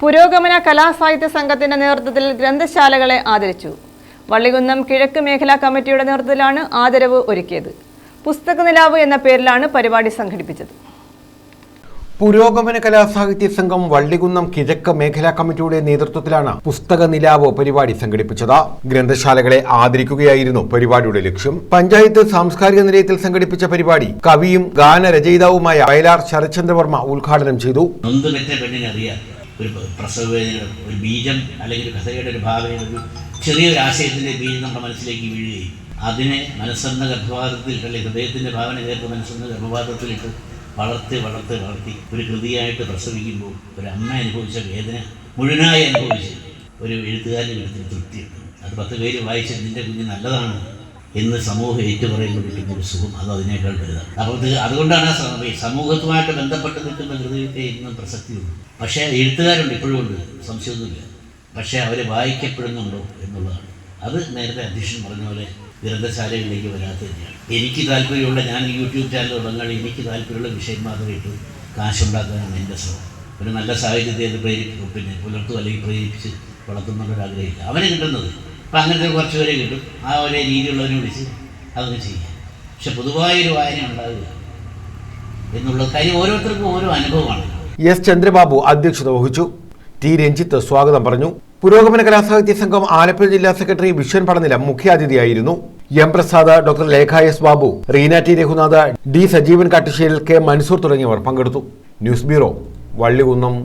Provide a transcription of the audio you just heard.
പുരോഗമന കലാസാഹിത്യ സംഘത്തിന്റെ നേതൃത്വത്തിൽ ഗ്രന്ഥശാലകളെ ആദരിച്ചു. വള്ളികുന്നം കിഴക്ക് മേഖലാ കമ്മിറ്റിയുടെ നേതൃത്വത്തിലാണ് ആദരവ് ഒരുക്കിയത്. പുസ്തക നിലാവ് എന്ന പേരിലാണ് പരിപാടി സംഘടിപ്പിച്ചത്. പുരോഗമന കലാസാഹിത്യ സംഘം വള്ളികുന്നം കിഴക്ക് മേഖലാ കമ്മിറ്റിയുടെ നേതൃത്വത്തിലാണ് പുസ്തക നിലാവ് പരിപാടി സംഘടിപ്പിച്ചത്. ഗ്രന്ഥശാലകളെ ആദരിക്കുകയായിരുന്നു പരിപാടിയുടെ ലക്ഷ്യം. പഞ്ചായത്ത് സാംസ്കാരിക നിലയത്തിൽ സംഘടിപ്പിച്ച പരിപാടി കവിയും ഗാനരചയിതാവുമായ വയലാർ ശരത്ചന്ദ്രവർമ്മ ഉദ്ഘാടനം ചെയ്തു. ഒരു പ്രസവ വേദന ഒരു ബീജം അല്ലെങ്കിൽ ഒരു കഥയുടെ ഒരു ഭാവന ഒരു ചെറിയൊരു ആശയത്തിന്റെ ബീജം നമ്മുടെ മനസ്സിലേക്ക് വീഴുകയും. അതിനെ മനസ്സെന്ന ഗർഭപാത്രത്തിൽ അല്ലെങ്കിൽ ഹൃദയത്തിന്റെ ഭാവന ചേർത്ത് മനസ്സെന്ന ഗർഭപാത്രത്തിലിട്ട് വളർത്തി വളർത്തി വളർത്തി ഒരു കൃതിയായിട്ട് പ്രസവിക്കുമ്പോൾ ഒരു അമ്മ അനുഭവിച്ച വേദന മുഴുവനായി അനുഭവിച്ച് ഒരു എഴുത്തുകാരന്റെ വീട്ടിൽ തൃപ്തിയുണ്ട്. അത് പത്ത് പേര് വായിച്ച് നിന്റെ കുഞ്ഞ് നല്ലതാണ്. എന്ന് സമൂഹം ഏറ്റുപറയുമ്പോൾ കിട്ടുന്ന ഒരു സുഖം അത് അതിനേക്കാൾ വലുതാണ്. അപ്പോൾ അതുകൊണ്ടാണ് സമൂഹത്തുമായിട്ട് ബന്ധപ്പെട്ട് നിൽക്കുന്ന ഹൃദയത്തെ ഇന്നും പ്രസക്തിയുള്ളൂ പക്ഷേ എഴുത്തുകാരുണ്ട് ഇപ്പോഴും ഉണ്ട്. സംശയമൊന്നുമില്ല. പക്ഷേ അവർ വായിക്കപ്പെടുന്നുണ്ടോ എന്നുള്ളതാണ്. അത് നേരത്തെ അധ്യക്ഷൻ പറഞ്ഞ പോലെ ഗ്രന്ഥശാലകളിലേക്ക് വരാത്തതിനാണ് എനിക്ക് താല്പര്യമുള്ള ഞാൻ യൂട്യൂബ് ചാനൽ തുടങ്ങാൻ എനിക്ക് താല്പര്യമുള്ള വിഷയം മാത്രം ഇട്ട്. കാശുണ്ടാക്കാനാണ് എന്റെ ശ്രമം. ഒരു നല്ല സാഹചര്യത്തെ പ്രേരിപ്പിക്കും. പിന്നെ പുലർത്തും അല്ലെങ്കിൽ പ്രേരിപ്പിച്ച് വളർത്തുന്നുള്ളൊരാഗ്രഹമില്ല അവന് കിട്ടുന്നത് അപ്പം അങ്ങനത്തെ കുറച്ച് പേരെ കിട്ടും. ആ ഒരേ രീതിയിലുള്ളവരെ വിളിച്ച് അതൊക്കെ ചെയ്യാം. പക്ഷെ പൊതുവായൊരു വായന ഉണ്ടാവുക എന്നുള്ള കാര്യം ഓരോരുത്തർക്കും ഓരോ അനുഭവമാണ്. എസ് ചന്ദ്രബാബു അധ്യക്ഷത വഹിച്ചു. ടി രഞ്ജിത്ത് സ്വാഗതം പറഞ്ഞു. പുരോഗമന കലാസാഹിത്യ സംഘം ആലപ്പുഴ ജില്ലാ secretary Viswan Padanilam മുഖ്യാതിഥിയായിരുന്നു. M Prasad doctor Lekha S Babu Reena T Raghunath D Sajeevan Kattusseril K Mansoor തുടങ്ങിയവർ പങ്കെടുത്തു. News bureau Vallikunnam.